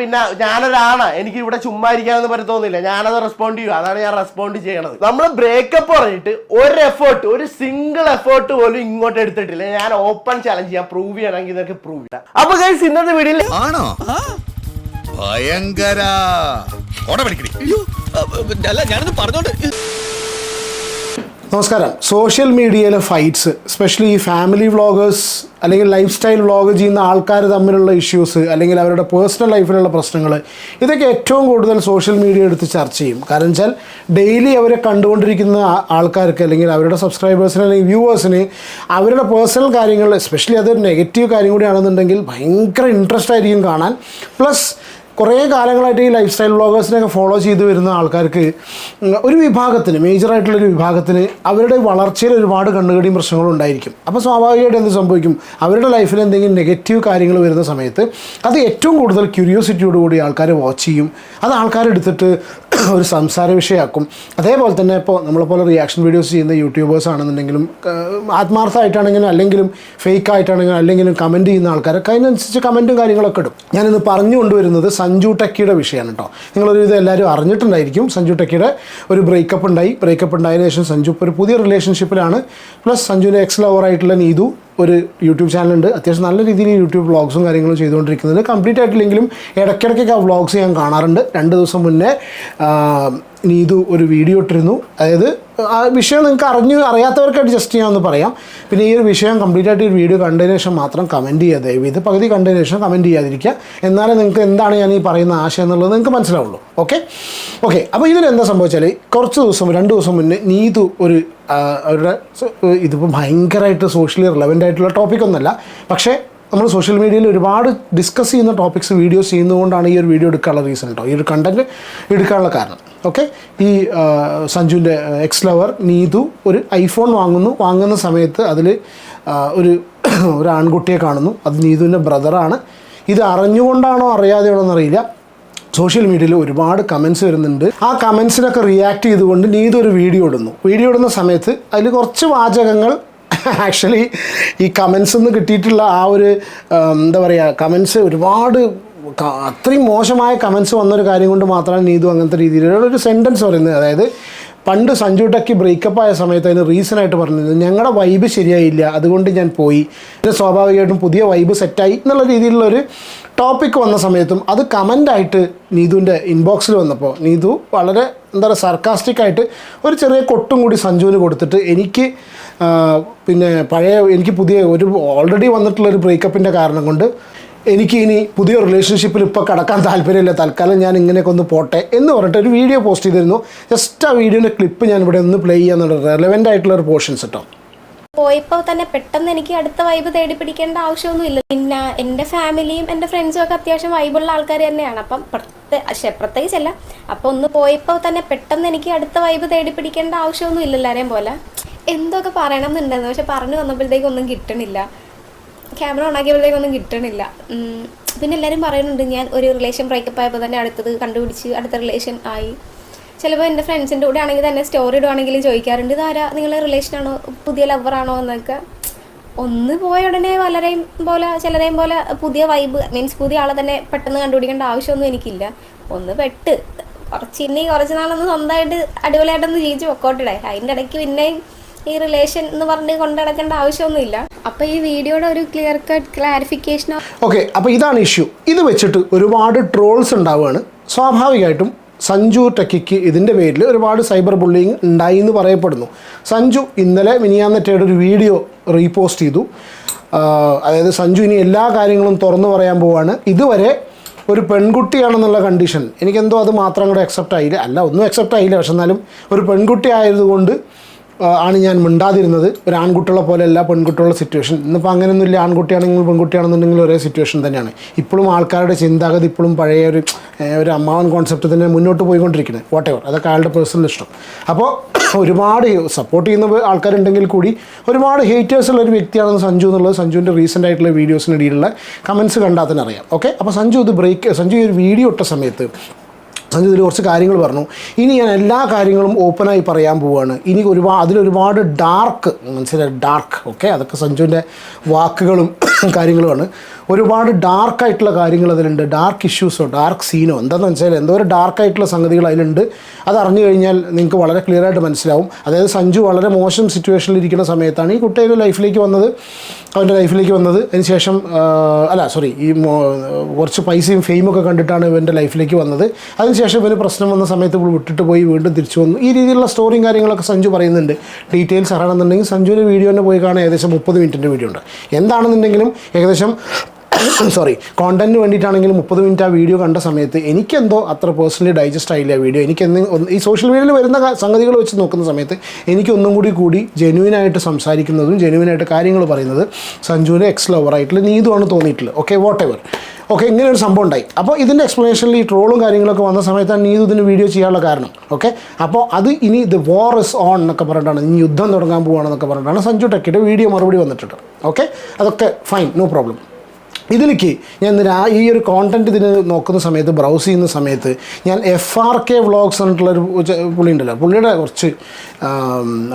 പിന്നെ ഞാനൊരാണ് എനിക്ക് ഇവിടെ ചുമ്മാ ഇരിക്കാനൊന്നും പറ്റത്തോന്നില്ല ഞാനത് റെസ്പോണ്ട് ചെയ്യും. അതാണ് ഞാൻ റെസ്പോണ്ട് ചെയ്യണത്. നമ്മൾ ബ്രേക്കപ്പ് പറഞ്ഞിട്ട് ഒരു എഫേർട്ട് ഒരു സിംഗിൾ എഫേർട്ട് പോലും ഇങ്ങോട്ട് എടുത്തിട്ടില്ല. ഞാൻ ഓപ്പൺ ചലഞ്ച് ചെയ്യാം. പ്രൂവ് ചെയ്യണമെങ്കിൽ ഇതൊക്കെ പ്രൂവ് ചെയ്യാം. അപ്പൊ ഗൈസ് ഇന്നത്തെ വീഡിയോയിൽ ആണോ? ഭയങ്കര. ഞാനൊന്ന് പറഞ്ഞോണ്ട്. നമസ്കാരം. സോഷ്യൽ മീഡിയയിലെ ഫൈറ്റ്സ് സ്പെഷ്യലി ഈ ഫാമിലി വ്ളോഗേഴ്സ് അല്ലെങ്കിൽ ലൈഫ് സ്റ്റൈൽ വ്ളോഗ് ചെയ്യുന്ന ആൾക്കാർ തമ്മിലുള്ള ഇഷ്യൂസ് അല്ലെങ്കിൽ അവരുടെ പേഴ്സണൽ ലൈഫിലുള്ള പ്രശ്നങ്ങൾ ഇതൊക്കെ ഏറ്റവും കൂടുതൽ സോഷ്യൽ മീഡിയ എടുത്ത് ചർച്ച ചെയ്യും. കാരണം വെച്ചാൽ ഡെയിലി അവരെ കണ്ടുകൊണ്ടിരിക്കുന്ന ആൾക്കാർക്ക് അല്ലെങ്കിൽ അവരുടെ സബ്സ്ക്രൈബേഴ്സിന് അല്ലെങ്കിൽ വ്യൂവേഴ്സിന് അവരുടെ പേഴ്സണൽ കാര്യങ്ങൾ സ്പെഷ്യലി അതൊരു നെഗറ്റീവ് കാര്യം കൂടിയാണെന്നുണ്ടെങ്കിൽ ഭയങ്കര ഇൻട്രസ്റ്റ് ആയിരിക്കും കാണാൻ. പ്ലസ് കുറേ കാലങ്ങളായിട്ട് ഈ ലൈഫ് സ്റ്റൈൽ വ്ളോഗേഴ്സിനെയൊക്കെ ഫോളോ ചെയ്ത് വരുന്ന ആൾക്കാർക്ക് ഒരു വിഭാഗത്തിന് മേജറായിട്ടുള്ളൊരു വിഭാഗത്തിന് അവരുടെ വളർച്ചയിൽ ഒരുപാട് കണ്ണുകടിയും പ്രശ്നങ്ങളും ഉണ്ടായിരിക്കും. അപ്പോൾ സ്വാഭാവികമായിട്ട് എന്ത് സംഭവിക്കും? അവരുടെ ലൈഫിൽ എന്തെങ്കിലും നെഗറ്റീവ് കാര്യങ്ങൾ വരുന്ന സമയത്ത് അത് ഏറ്റവും കൂടുതൽ ക്യൂരിയോസിറ്റിയോട് കൂടി ആൾക്കാർ വാച്ച് ചെയ്യും. അത് ആൾക്കാരെടുത്തിട്ട് ഒരു സംസാര വിഷയമാക്കും. അതേപോലെ തന്നെ ഇപ്പോൾ നമ്മളെപ്പോലെ റിയാക്ഷൻ വീഡിയോസ് ചെയ്യുന്ന യൂട്യൂബേഴ്സ് ആണെന്നുണ്ടെങ്കിലും ആത്മാർത്ഥമായിട്ടാണെങ്കിലും അല്ലെങ്കിലും ഫേക്ക് ആയിട്ടാണെങ്കിലും അല്ലെങ്കിലും കമന്റ് ചെയ്യുന്ന ആൾക്കാരൊക്കെ അതിനനുസരിച്ച് കമന്റും കാര്യങ്ങളൊക്കെ ഇടും. ഞാനിന്ന് പറഞ്ഞു കൊണ്ടുവരുന്നത് സഞ്ജു ടെക്കിയുടെ വിഷയമാണ് കേട്ടോ നിങ്ങളൊരു ഇത് എല്ലാവരും അറിഞ്ഞിട്ടുണ്ടായിരിക്കും. സഞ്ജു ടെക്കിയുടെ ഒരു ബ്രേക്കപ്പ് ഉണ്ടായി. ബ്രേക്കപ്പ് ഉണ്ടായതിനു ശേഷം സഞ്ജു ഒരു പുതിയ റിലേഷൻഷിപ്പിലാണ് പ്ലസ് സഞ്ജുവിന്റെ എക്സ് ലവറായിട്ടുള്ള നീതു ഒരു യൂട്യൂബ് ചാനലുണ്ട് അത്യാവശ്യം നല്ല രീതിയിൽ യൂട്യൂബ് വ്ളോഗ്സും കാര്യങ്ങളും ചെയ്തുകൊണ്ടിരിക്കുന്നത്. കംപ്ലീറ്റ് ആയിട്ടില്ലെങ്കിലും ഇടയ്ക്കിടയ്ക്കൊക്കെ ആ വ്ളോഗ്സ് ഞാൻ കാണാറുണ്ട്. രണ്ട് ദിവസം മുന്നേ നീതു ഒരു വീഡിയോ ഇട്ടിരുന്നു. അതായത് ആ വിഷയം നിങ്ങൾക്ക് അറിഞ്ഞു അറിയാത്തവർക്കായിട്ട് ജസ്റ്റ് ഞാൻ ഒന്ന് പറയാം. പിന്നെ ഈ ഒരു വിഷയം കംപ്ലീറ്റ് ആയിട്ട് ഈ വീഡിയോ കണ്ടതിന് ശേഷം മാത്രം കമന്റ് ചെയ്യുക. ദയവ് ഇത് പകുതി കണ്ടതിന് ശേഷം കമന്റ് ചെയ്യാതിരിക്കുക. എന്നാലേ നിങ്ങൾക്ക് എന്താണ് ഞാൻ ഈ പറയുന്ന ആശയം എന്നുള്ളത് നിങ്ങൾക്ക് മനസ്സിലാവുള്ളൂ. ഓക്കെ ഓക്കെ അപ്പോൾ ഇതിലെന്താ സംഭവിച്ചാൽ കുറച്ച് ദിവസം രണ്ട് ദിവസം മുന്നേ നീതു ഒരു അവരുടെ ഇതിപ്പോൾ ഭയങ്കരമായിട്ട് സോഷ്യലി റിലവന്റ് ആയിട്ടുള്ള ടോപ്പിക് ഒന്നല്ല. പക്ഷേ നമ്മൾ സോഷ്യൽ മീഡിയയിൽ ഒരുപാട് ഡിസ്കസ് ചെയ്യുന്ന ടോപ്പിക്സ് വീഡിയോസ് ചെയ്യുന്നതുകൊണ്ടാണ് ഈ ഒരു വീഡിയോ എടുക്കാനുള്ള റീസൺ കേട്ടോ ഈ ഒരു കണ്ടന്റ് എടുക്കാനുള്ള കാരണം. ഓക്കെ ഈ സഞ്ജുവിന്റെ എക്സ് ലവർ നീതു ഒരു ഐഫോൺ വാങ്ങുന്നു. വാങ്ങുന്ന സമയത്ത് അതിൽ ഒരു ഒരു ആൺകുട്ടിയെ കാണുന്നു. അത് നീതുവിന്റെ ബ്രദറാണ് ഇത് അറിഞ്ഞുകൊണ്ടാണോ അറിയാതെയാണോ എന്നറിയില്ല സോഷ്യൽ മീഡിയയിൽ ഒരുപാട് കമൻസ് വരുന്നുണ്ട്. ആ കമൻസിനൊക്കെ റിയാക്ട് ചെയ്തുകൊണ്ട് നീതു ഒരു വീഡിയോ ഇടുന്നു. വീഡിയോ ഇടുന്ന സമയത്ത് അതിൽ കുറച്ച് വാചകങ്ങൾ ആക്ച്വലി ഈ കമൻസ് നിന്ന് കിട്ടിയിട്ടുള്ള ആ ഒരു എന്താ പറയുക കമൻസ് ഒരുപാട് അത്രയും മോശമായ കമൻസ് വന്നൊരു കാര്യം കൊണ്ട് മാത്രമാണ് നീതു അങ്ങനത്തെ രീതിയിലുള്ള ഒരു സെന്റൻസ് പറയുന്നത്. അതായത് പണ്ട് സഞ്ജു ടെക്കി ബ്രേക്കപ്പ് ആയ സമയത്ത് അതിന് റീസൺ ആയിട്ട് പറഞ്ഞത് ഞങ്ങളുടെ വൈബ് ശരിയായില്ല. അതുകൊണ്ട് ഞാൻ പോയി. പിന്നെ സ്വാഭാവികമായിട്ടും പുതിയ വൈബ് സെറ്റായി എന്നുള്ള രീതിയിലുള്ളൊരു ടോപ്പിക് വന്ന സമയത്തും അത് കമന്റായിട്ട് നീതുവിന്റെ ഇൻബോക്സിൽ വന്നപ്പോൾ നീതു വളരെ എന്താ പറയുക സർക്കാസ്റ്റിക്കായിട്ട് ഒരു ചെറിയ കൊട്ടും കൂടി സഞ്ജുവിന് കൊടുത്തിട്ട് എനിക്ക് പിന്നെ പഴയ എനിക്ക് പുതിയ ഒരു ഓൾറെഡി വന്നിട്ടുള്ള ഒരു ബ്രേക്കപ്പിന്റെ കാരണം കൊണ്ട് എനിക്ക് ഇനി പുതിയ റിലേഷൻഷിപ്പിൽ ഇപ്പോൾ കടക്കാൻ താല്പര്യമില്ല. തൽക്കാലം ഞാൻ ഇങ്ങനെയൊക്കെ ഒന്ന് പോട്ടെ എന്ന് പറഞ്ഞിട്ട് ഒരു വീഡിയോ പോസ്റ്റ് ചെയ്തിരുന്നു. ജസ്റ്റ് ആ വീഡിയോന്റെ ക്ലിപ്പ് ഞാൻ ഇവിടെ ഒന്ന് പ്ലേ ചെയ്യാന്നുള്ള റെലവെന്റ് ആയിട്ടുള്ള ഒരു പോർഷൻസ് കേട്ടോ പോയപ്പോൾ തന്നെ പെട്ടെന്ന് എനിക്ക് അടുത്ത വൈബ് തേടി പിടിക്കേണ്ട ആവശ്യമൊന്നുമില്ല പിന്നെ എന്റെ ഫാമിലിയും എന്റെ ഫ്രണ്ട്സും ഒക്കെ അത്യാവശ്യം വൈബുള്ള ആൾക്കാർ തന്നെയാണ്. അപ്പം പ്രത്യേക പക്ഷേ പ്രത്യേകിച്ചല്ല. അപ്പോൾ ഒന്ന് പോയപ്പോൾ തന്നെ പെട്ടെന്ന് എനിക്ക് അടുത്ത വൈബ് തേടി പിടിക്കേണ്ട ആവശ്യമൊന്നും ഇല്ല എല്ലാവരെയും പോലെ. എന്തൊക്കെ പറയണം എന്നുണ്ടായിരുന്നു പക്ഷെ പറഞ്ഞു വന്നപ്പോഴത്തേക്കൊന്നും കിട്ടണില്ല. ക്യാമറ ഓൺ ആക്കിയപ്പോഴത്തേക്കൊന്നും കിട്ടണില്ല. പിന്നെ എല്ലാവരും പറയുന്നുണ്ട് ഞാൻ ഒരു റിലേഷൻ ബ്രേക്കപ്പ് ആയപ്പോൾ തന്നെ അടുത്തത് കണ്ടുപിടിച്ച് അടുത്ത റിലേഷൻ ആയി. ചിലപ്പോൾ എന്റെ ഫ്രണ്ട്സിന്റെ കൂടെ ആണെങ്കിൽ തന്നെ സ്റ്റോറി ഇടുവാണെങ്കിൽ ചോദിക്കാറുണ്ട് ഇതാരാ നിങ്ങൾ റിലേഷനാണോ പുതിയ ലവറാണോ എന്നൊക്കെ. ഒന്ന് പോയ ഉടനെ പലരെയും പോലെ ചിലരെയും പോലെ പുതിയ വൈബ് മീൻസ് പുതിയ ആളെ തന്നെ പെട്ടെന്ന് കണ്ടുപിടിക്കേണ്ട ആവശ്യമൊന്നും എനിക്കില്ല. ഒന്ന് പെട്ട്. കുറച്ച് ഇനി കുറച്ച് നാളൊന്ന് സ്വന്തമായിട്ട് അടിപൊളിയായിട്ടൊന്ന് ജീവിച്ച് പൊക്കോട്ടിടെ അതിന്റെ ഇടയ്ക്ക് പിന്നെയും ഈ റിലേഷൻ എന്ന് പറഞ്ഞ് കൊണ്ടു നടക്കേണ്ട ആവശ്യമൊന്നുമില്ല. അപ്പോൾ ഈ വീഡിയോയുടെ ഒരു ക്ലിയർ കട്ട് ക്ലാരിഫിക്കേഷൻ ഓക്കെ അപ്പോൾ ഇതാണ് ഇഷ്യൂ ഇത് വെച്ചിട്ട് ഒരുപാട് ട്രോൾസ് ഉണ്ടാവുകയാണ്. സ്വാഭാവികമായിട്ടും സഞ്ജു ടെക്കിക്ക് ഇതിന്റെ പേരിൽ ഒരുപാട് സൈബർ ബുള്ളിങ് ഉണ്ടായി എന്ന് പറയപ്പെടുന്നു. സഞ്ജു ഇന്നലെ മിനിയാന്നറ്റയുടെ ഒരു വീഡിയോ റീപോസ്റ്റ് ചെയ്തു. അതായത് സഞ്ജു ഇനി എല്ലാ കാര്യങ്ങളും തുറന്നു പറയാൻ പോവാണ്. ഇതുവരെ ഒരു പെൺകുട്ടിയാണെന്നുള്ള കണ്ടീഷൻ എനിക്കെന്തോ അത് മാത്രം കൂടെ അക്സെപ്റ്റ് ആയില്ല. അല്ല ഒന്നും അക്സെപ്റ്റ് ആയില്ല. പക്ഷെ എന്നാലും ഒരു പെൺകുട്ടി ആയതുകൊണ്ട് ആണ് ഞാൻ മിണ്ടാതിരുന്നത്. ഒരു ആൺകുട്ടികളെ പോലെയല്ല പെൺകുട്ടികളുടെ സിറ്റുവേഷൻ ഇന്നിപ്പോൾ അങ്ങനെയൊന്നുമില്ല. ആൺകുട്ടിയാണെങ്കിലും പെൺകുട്ടിയാണെന്നുണ്ടെങ്കിലും ഒരേ സിറ്റുവേഷൻ തന്നെയാണ്. ഇപ്പോഴും ആൾക്കാരുടെ ചിന്താഗതി ഇപ്പോഴും പഴയ ഒരു ഒരു അമ്മാവൻ കോൺസെപ്റ്റ് തന്നെ മുന്നോട്ട് പോയിക്കൊണ്ടിരിക്കുന്നത് വാട്ട് എവർ അതൊക്കെ അയാളുടെ പേഴ്സണൽ ഇഷ്ടം. അപ്പോൾ ഒരുപാട് സപ്പോർട്ട് ചെയ്യുന്ന ആൾക്കാരുണ്ടെങ്കിൽ കൂടി ഒരുപാട് ഹേറ്റേഴ്സ് ഉള്ള ഒരു വ്യക്തിയാണെന്ന് സഞ്ജു എന്നുള്ളത് സഞ്ജുവിന്റെ റീസെന്റ് ആയിട്ടുള്ള വീഡിയോസിനിടയിലുള്ള കമൻസ് കണ്ടാൽ തന്നെ അറിയാം. ഓക്കെ അപ്പോൾ സഞ്ജു ഇത് ബ്രേക്ക് സഞ്ജു ഒരു വീഡിയോ ഇട്ട സമയത്ത് സഞ്ജു ഇതിൽ കുറച്ച് കാര്യങ്ങൾ പറഞ്ഞു. ഇനി ഞാൻ എല്ലാ കാര്യങ്ങളും ഓപ്പണായി പറയാൻ പോവുകയാണ് ഇനി ഒരുപാട് അതിലൊരുപാട് ഡാർക്ക് മനസ്സിലായി? ഡാർക്ക് ഓക്കെ അതൊക്കെ സഞ്ജുവിന്റെ വാക്കുകളും കാര്യങ്ങളുമാണ്. ഒരുപാട് ഡാർക്കായിട്ടുള്ള കാര്യങ്ങൾ അതിലുണ്ട്. ഡാർക്ക് ഇഷ്യൂസോ ഡാർക്ക് സീനോ എന്താണെന്ന് വെച്ചാൽ എന്തോ ഒരു ഡാർക്കായിട്ടുള്ള സംഗതികൾ അതിലുണ്ട്. അത് അറിഞ്ഞു കഴിഞ്ഞാൽ നിങ്ങൾക്ക് വളരെ ക്ലിയർ ആയിട്ട് മനസ്സിലാവും. അതായത് സഞ്ജു വളരെ മോശം സിറ്റുവേഷനിൽ ഇരിക്കുന്ന സമയത്താണ് ഈ കുട്ടിയുടെ ലൈഫിലേക്ക് വന്നത്. അവന്റെ ലൈഫിലേക്ക് വന്നത്. അതിനുശേഷം ശേഷം അല്ല സോറി ഈ കുറച്ച് പൈസയും ഫെയിമൊക്കെ കണ്ടിട്ടാണ് ഇവന്റെ ലൈഫിലേക്ക് വന്നത്. അതിനുശേഷം ഇവന് പ്രശ്നം വന്ന സമയത്ത് ഇപ്പോൾ വിട്ടിട്ട് പോയി വീണ്ടും തിരിച്ചു വന്നു. ഈ രീതിയിലുള്ള സ്റ്റോറിയും കാര്യങ്ങളൊക്കെ സഞ്ജു പറയുന്നുണ്ട്. ഡീറ്റെയിൽസ് അറിയണമെന്നുണ്ടെങ്കിൽ സഞ്ജുവിന്റെ വീഡിയോ തന്നെ പോയി കാണാൻ ഏകദേശം മുപ്പത് മിനിറ്റിന്റെ വീഡിയോ ഉണ്ട്. എന്താണെന്നുണ്ടെങ്കിലും ഏകദേശം സോറി കോണ്ടന്റിന് വേണ്ടിയിട്ടാണെങ്കിലും മുപ്പത് മിനിറ്റ് ആ വീഡിയോ കണ്ട സമയത്ത് എനിക്കെന്തോ അത്ര പേഴ്സണലി ഡൈജസ്റ്റ് ആയില്ല വീഡിയോ. എനിക്ക് ഈ സോഷ്യൽ മീഡിയയിൽ വരുന്ന സംഗതികൾ വെച്ച് നോക്കുന്ന സമയത്ത് എനിക്ക് ഒന്നും കൂടി കൂടി ജെന്യൂനായിട്ട് സംസാരിക്കുന്നതും ജെന്യൂനായിട്ട് കാര്യങ്ങൾ പറയുന്നത് സഞ്ജുവിന് എക്സ് ലവറായിട്ടുള്ള നീതുവാണ് തോന്നിയിട്ടുള്ളത്. ഓക്കെ വാട്ട് എവർ ഓക്കെ ഇങ്ങനെ ഒരു സംഭവം ഉണ്ടായി. അപ്പോൾ ഇതിന്റെ എക്സ്പ്ലനേഷനിൽ ഈ ട്രോളും കാര്യങ്ങളൊക്കെ വന്ന സമയത്താണ് നീതു ഇതിന് വീഡിയോ ചെയ്യാനുള്ള കാരണം. ഓക്കെ അപ്പോൾ അത് ഇനി ദ വാർ ഇസ് ഓൺ എന്നൊക്കെ പറഞ്ഞിട്ടാണ്. ഇനി യുദ്ധം തുടങ്ങാൻ പോവുകയാണെന്നൊക്കെ പറഞ്ഞിട്ടാണ് സഞ്ജു ടെക്കിയുടെ വീഡിയോ മറുപടി വന്നിട്ടുണ്ട്. ഓക്കെ അതൊക്കെ ഫൈൻ നോ പ്രോബ്ലം ഇതിലേക്ക് ഞാൻ ഇന്ന് ഈ ഒരു കോണ്ടന്റ് ഇതിന് നോക്കുന്ന സമയത്ത് ബ്രൗസ് ചെയ്യുന്ന സമയത്ത് ഞാൻ എഫ് ആർ കെ വ്ളോഗ്സ് ചെ- പുള്ളി ഉണ്ടല്ലോ. പുള്ളിയുടെ കുറച്ച്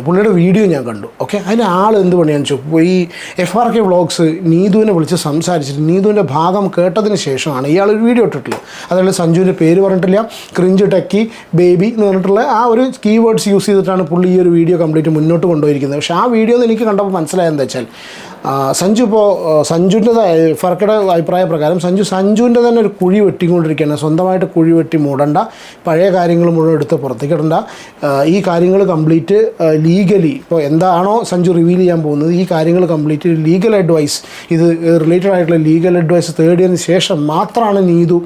പുള്ളിയുടെ വീഡിയോ ഞാൻ കണ്ടു. ഓക്കെ അതിന് ആൾ എന്ത് പണിയാന്ന് വെച്ചു ഈ എഫ് ആർ കെ വ്ളോഗ്സ് നീതുവിനെ വിളിച്ച് സംസാരിച്ചിട്ട് നീതുവിന്റെ ഭാഗം കേട്ടതിന് ശേഷമാണ് ഇയാൾ ഒരു വീഡിയോ ഇട്ടിട്ടുള്ളത്. അതായത് സഞ്ജുവിന്റെ പേര് പറഞ്ഞിട്ടില്ല. ക്രിഞ്ച് ടെക്കി ബേബി എന്ന് പറഞ്ഞിട്ടുള്ള ആ ഒരു കീവേഡ്സ് യൂസ് ചെയ്തിട്ടാണ് പുള്ളി ഈ ഒരു വീഡിയോ കംപ്ലീറ്റ് മുന്നോട്ട് കൊണ്ടുപോയിരിക്കുന്നത്. പക്ഷേ ആ വീഡിയോ എനിക്ക് കണ്ടപ്പോൾ മനസ്സിലായെന്ന് വെച്ചാൽ ആ, സഞ്ജു ഇപ്പോൾ സഞ്ജുവിന്റെ ഫർക്കയുടെ അഭിപ്രായ പ്രകാരം സഞ്ജു സഞ്ജുവിന്റെ തന്നെ ഒരു കുഴി വെട്ടിക്കൊണ്ടിരിക്കുകയാണ്. സ്വന്തമായിട്ട് കുഴി വെട്ടി മൂടണ്ട. പഴയ കാര്യങ്ങൾ മുഴുവൻ എടുത്ത് പുറത്തേക്കിടണ്ട. ഈ കാര്യങ്ങൾ കംപ്ലീറ്റ് ലീഗലി ഇപ്പോൾ എന്താണോ സഞ്ജു റിവീൽ ചെയ്യാൻ പോകുന്നത് ഈ കാര്യങ്ങൾ കംപ്ലീറ്റ് ലീഗൽ അഡ്വൈസ് ഇത് റിലേറ്റഡ് ആയിട്ടുള്ള ലീഗൽ അഡ്വൈസ് തേടിയതിന് ശേഷം മാത്രമാണ് നീതു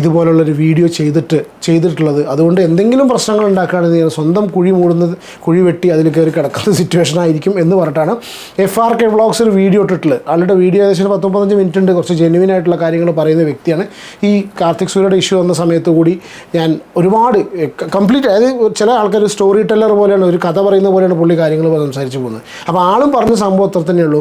ഇതുപോലുള്ളൊരു വീഡിയോ ചെയ്തിട്ട് ചെയ്തിട്ടുള്ളത്. അതുകൊണ്ട് എന്തെങ്കിലും പ്രശ്നങ്ങൾ ഉണ്ടാക്കുകയാണെങ്കിൽ സ്വന്തം കുഴി മൂടുന്നത് കുഴി വെട്ടി അതിൽ കയറി കിടക്കുന്ന സിറ്റുവേഷൻ ആയിരിക്കും എന്ന് പറഞ്ഞിട്ടാണ് എഫ് ആർ കെ വ്ളോഗ്സ് ഒരു വീഡിയോ ഇട്ടിട്ടുള്ളത് ആളുടെ വീഡിയോ ഏകദേശം ഒരു പത്ത് മുപ്പത്തഞ്ച് മിനിറ്റ് ഉണ്ട് കുറച്ച് ജെന്യൂൻ ആയിട്ടുള്ള കാര്യങ്ങൾ പറയുന്ന വ്യക്തിയാണ്. ഈ കാർത്തിക് സൂര്യയുടെ ഇഷ്യൂ വന്ന സമയത്ത് കൂടി ഞാൻ ഒരുപാട് കംപ്ലീറ്റ് അതായത് ചില ആൾക്കാർ സ്റ്റോറി ടെല്ലർ പോലെയാണ് ഒരു കഥ പറയുന്ന പോലെയാണ് പുള്ളി കാര്യങ്ങൾ സംസാരിച്ച് പോകുന്നത്. അപ്പോൾ ആളും പറഞ്ഞ സംഭവം അത്ര തന്നെ ഉള്ളൂ.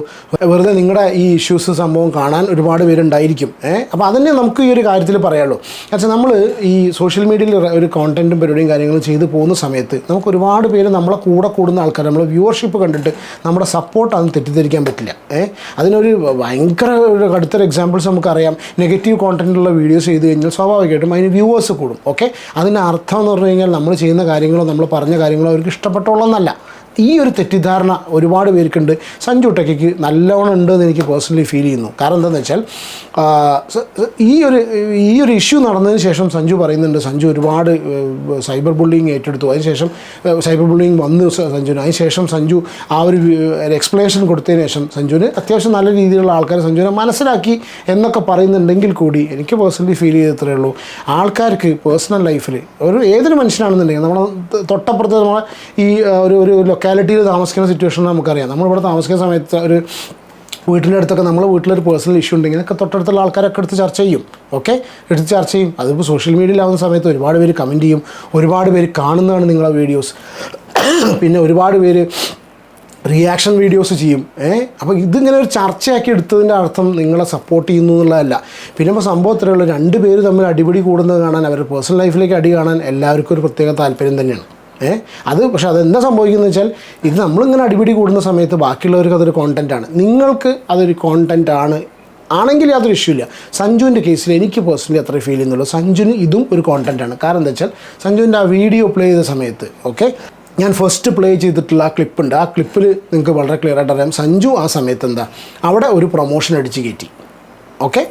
വെറുതെ നിങ്ങളുടെ ഈ ഇഷ്യൂസ് സംഭവം കാണാൻ ഒരുപാട് പേരുണ്ടായിരിക്കും. ഏഹ് അപ്പോൾ അതന്നെ നമുക്ക് ഈ ഒരു കാര്യത്തിൽ പറയാമല്ലോ എന്നുവെച്ചാൽ നമ്മൾ ഈ സോഷ്യൽ മീഡിയയിൽ ഒരു കോണ്ടന്റും പരിപാടിയും കാര്യങ്ങളും ചെയ്തു പോകുന്ന സമയത്ത് നമുക്ക് ഒരുപാട് പേര് നമ്മളെ കൂടെ കൂടുന്ന ആൾക്കാർ നമ്മൾ വ്യൂവർഷിപ്പ് കണ്ടിട്ട് നമ്മുടെ സപ്പോർട്ട് അതൊന്നും തെറ്റിദ്ധരിക്കാൻ പറ്റില്ല. ഏഹ് അതിനൊരു ഭയങ്കര ഒരു കടുത്തൊരു എക്സാമ്പിൾസ് നമുക്കറിയാം. നെഗറ്റീവ് കോണ്ടന്റുള്ള വീഡിയോസ് ചെയ്ത് കഴിഞ്ഞാൽ സ്വാഭാവികമായിട്ടും അതിന് വ്യൂവേഴ്സ് കൂടും ഓക്കെ അതിന്റെ അർത്ഥം എന്ന് പറഞ്ഞു കഴിഞ്ഞാൽ നമ്മൾ ചെയ്യുന്ന കാര്യങ്ങളോ നമ്മൾ പറഞ്ഞ കാര്യങ്ങളോ അവർക്ക് ഇഷ്ടപ്പെട്ടോളന്നല്ല ഈ ഒരു തെറ്റിദ്ധാരണ ഒരുപാട് പേർക്കുണ്ട്. സഞ്ജു ടെക്കയ്ക്ക് നല്ലോണം ഉണ്ട് എന്ന് എനിക്ക് പേഴ്സണലി ഫീൽ ചെയ്യുന്നു. കാരണം എന്താണെന്ന് വെച്ചാൽ ഈ ഒരു ഈ ഒരു ഇഷ്യൂ നടന്നതിന് ശേഷം സഞ്ജു പറയുന്നുണ്ട് സഞ്ജു ഒരുപാട് സൈബർ ബുള്ളിങ് ഏറ്റെടുത്തു. അതിനുശേഷം സൈബർ ബുള്ളിങ് വന്നു സഞ്ജുവിന്. അതിനുശേഷം സഞ്ജു ആ ഒരു എക്സ്പ്ലനേഷൻ കൊടുത്തതിന് ശേഷം സഞ്ജുവിന് അത്യാവശ്യം നല്ല രീതിയിലുള്ള ആൾക്കാർ സഞ്ജുവിനെ മനസ്സിലാക്കി എന്നൊക്കെ പറയുന്നുണ്ടെങ്കിൽ കൂടി എനിക്ക് പേഴ്സണലി ഫീൽ ചെയ്തത്രേ ഉള്ളൂ. ആൾക്കാർക്ക് പേഴ്സണൽ ലൈഫിൽ ഒരു ഏതൊരു മനുഷ്യനാണെന്നുണ്ടെങ്കിൽ നമ്മൾ തൊട്ടപ്പുറത്ത് നമ്മളെ ഈ ഒരു ഒരു ഒരു ലൊക്കാലിറ്റിയിൽ താമസിക്കുന്ന സിറ്റുവേഷൻ നമുക്കറിയാം. നമ്മളിവിടെ താമസിക്കുന്ന സമയത്ത് ഒരു വീട്ടിന്റെ അടുത്തൊക്കെ നമ്മൾ വീട്ടിലൊരു പേഴ്സണൽ ഇഷ്യൂ ഉണ്ടെങ്കിൽ ഒക്കെ തൊട്ടടുത്തുള്ള ആൾക്കാരൊക്കെ എടുത്ത് ചർച്ച ചെയ്യും. ഓക്കെ എടുത്ത് ചർച്ച ചെയ്യും. അതിപ്പോൾ സോഷ്യൽ മീഡിയയിലാവുന്ന സമയത്ത് ഒരുപാട് പേര് കമന്റ് ചെയ്യും. ഒരുപാട് പേര് കാണുന്നതാണ് നിങ്ങളെ വീഡിയോസ് പിന്നെ ഒരുപാട് പേര് റിയാക്ഷൻ വീഡിയോസ് ചെയ്യും. ഏ? അപ്പോൾ ഇതിങ്ങനെ ഒരു ചർച്ചയാക്കി എടുത്തതിന്റെ അർത്ഥം നിങ്ങളെ സപ്പോർട്ട് ചെയ്യുന്നു എന്നുള്ളതല്ല. പിന്നെ ഇപ്പോൾ സംഭവത്തിലുള്ള രണ്ട് പേര് തമ്മിൽ അടിപിടി കൂടുന്നത് കാണാൻ അവരുടെ പേഴ്സണൽ ലൈഫിലേക്ക് അടി കാണാൻ എല്ലാവർക്കും ഒരു പ്രത്യേക താല്പര്യം തന്നെയാണ്. ഏ? അത് പക്ഷെ അതെന്താ സംഭവിക്കുന്നത് വെച്ചാൽ ഇത് നമ്മളിങ്ങനെ അടിപിടി കൂടുന്ന സമയത്ത് ബാക്കിയുള്ളവർക്ക് അതൊരു കോണ്ടന്റ് ആണ്. നിങ്ങൾക്ക് അതൊരു കോണ്ടന്റ് ആണ്. ആണെങ്കിൽ യാതൊരു ഇഷ്യൂ ഇല്ല. സഞ്ജുവിന്റെ കേസിൽ എനിക്ക് പേഴ്സണലി അത്ര ഫീൽ ചെയ്യുന്നുള്ളൂ. സഞ്ജുവിന് ഇതും ഒരു കോണ്ടന്റ് ആണ്. കാരണം എന്താ വെച്ചാൽ സഞ്ജുവിന്റെ ആ വീഡിയോ പ്ലേ ചെയ്ത സമയത്ത് ഓക്കെ ഞാൻ ഫസ്റ്റ് പ്ലേ ചെയ്തിട്ടുള്ള ആ ക്ലിപ്പുണ്ട് ആ ക്ലിപ്പിൽ നിങ്ങൾക്ക് വളരെ ക്ലിയർ ആയിട്ട് അറിയാം. സഞ്ജു ആ സമയത്ത് എന്താ? അവിടെ ഒരു പ്രൊമോഷൻ അടിച്ച് കയറ്റി. ഓക്കെ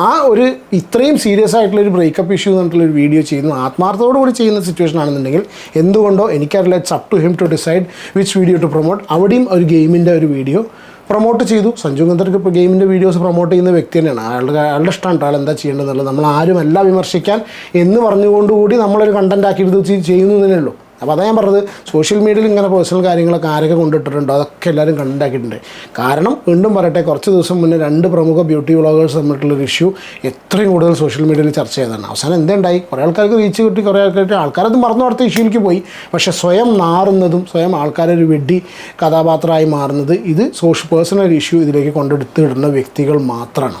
ആ ഒരു ഇത്രയും സീരിയസ് ആയിട്ടുള്ള ഒരു ബ്രേക്കപ്പ് ഇഷ്യൂ എന്നിട്ടുള്ള ഒരു വീഡിയോ ചെയ്യുന്നു. ആത്മാർത്ഥത്തോടു കൂടി ചെയ്യുന്ന സിറ്റുവേഷൻ ആണെന്നുണ്ടെങ്കിൽ എന്തുകൊണ്ടോ എനിക്കറിയില്ല. It's up to him to decide which video to promote അവിടെയും ഒരു ഗെയിമിന്റെ ഒരു വീഡിയോ പ്രൊമോട്ട് ചെയ്തു. സഞ്ജു ഗന്ധർക്ക് ഇപ്പോൾ ഗെയിമിന്റെ വീഡിയോസ് പ്രൊമോട്ട് ചെയ്യുന്ന വ്യക്തി തന്നെയാണ്. അയാളുടെ അയാളുടെ ഇഷ്ടമാണ് അയാൾ എന്താ ചെയ്യേണ്ടതെന്നുള്ളത്. നമ്മൾ ആരും അല്ല വിമർശിക്കാൻ എന്ന് പറഞ്ഞുകൊണ്ടുകൂടി നമ്മളൊരു കണ്ടന്റ് ആക്കി ഇത് ചെയ്യുന്നു തന്നെ ഉള്ളൂ. അപ്പോൾ അതാ ഞാൻ പറഞ്ഞത് സോഷ്യൽ മീഡിയയിൽ ഇങ്ങനെ പേഴ്സണൽ കാര്യങ്ങളൊക്കെ ആരൊക്കെ കൊണ്ടിട്ടിട്ടുണ്ടോ അതൊക്കെ എല്ലാവരും കണ്ടാക്കിയിട്ടുണ്ട് കാരണം വീണ്ടും പറയട്ടെ കുറച്ച് ദിവസം മുന്നേ രണ്ട് പ്രമുഖ ബ്യൂട്ടി വ്ളോഗേഴ്സ് തമ്മിലുള്ളൊരു ഇഷ്യൂ എത്രയും കൂടുതൽ സോഷ്യൽ മീഡിയയിൽ ചർച്ച ചെയ്തതാണ്. അവസാനം എന്തുണ്ടായി കുറേ ആൾക്കാർക്ക് റീച്ച് കിട്ടി കുറേ ആൾക്കാർക്ക് ആൾക്കാരത് മറന്നു അടുത്ത ഇഷ്യൂയിലേക്ക് പോയി. പക്ഷേ സ്വയം നാറുന്നതും സ്വയം ആൾക്കാരൊരു വെഡ്ഡി കഥാപാത്രമായി മാറുന്നത് ഇത് സോഷ്യൽ പേഴ്സണൽ ഇഷ്യൂ ഇതിലേക്ക് കൊണ്ടെടുത്ത് ഇടുന്ന വ്യക്തികൾ മാത്രമാണ്.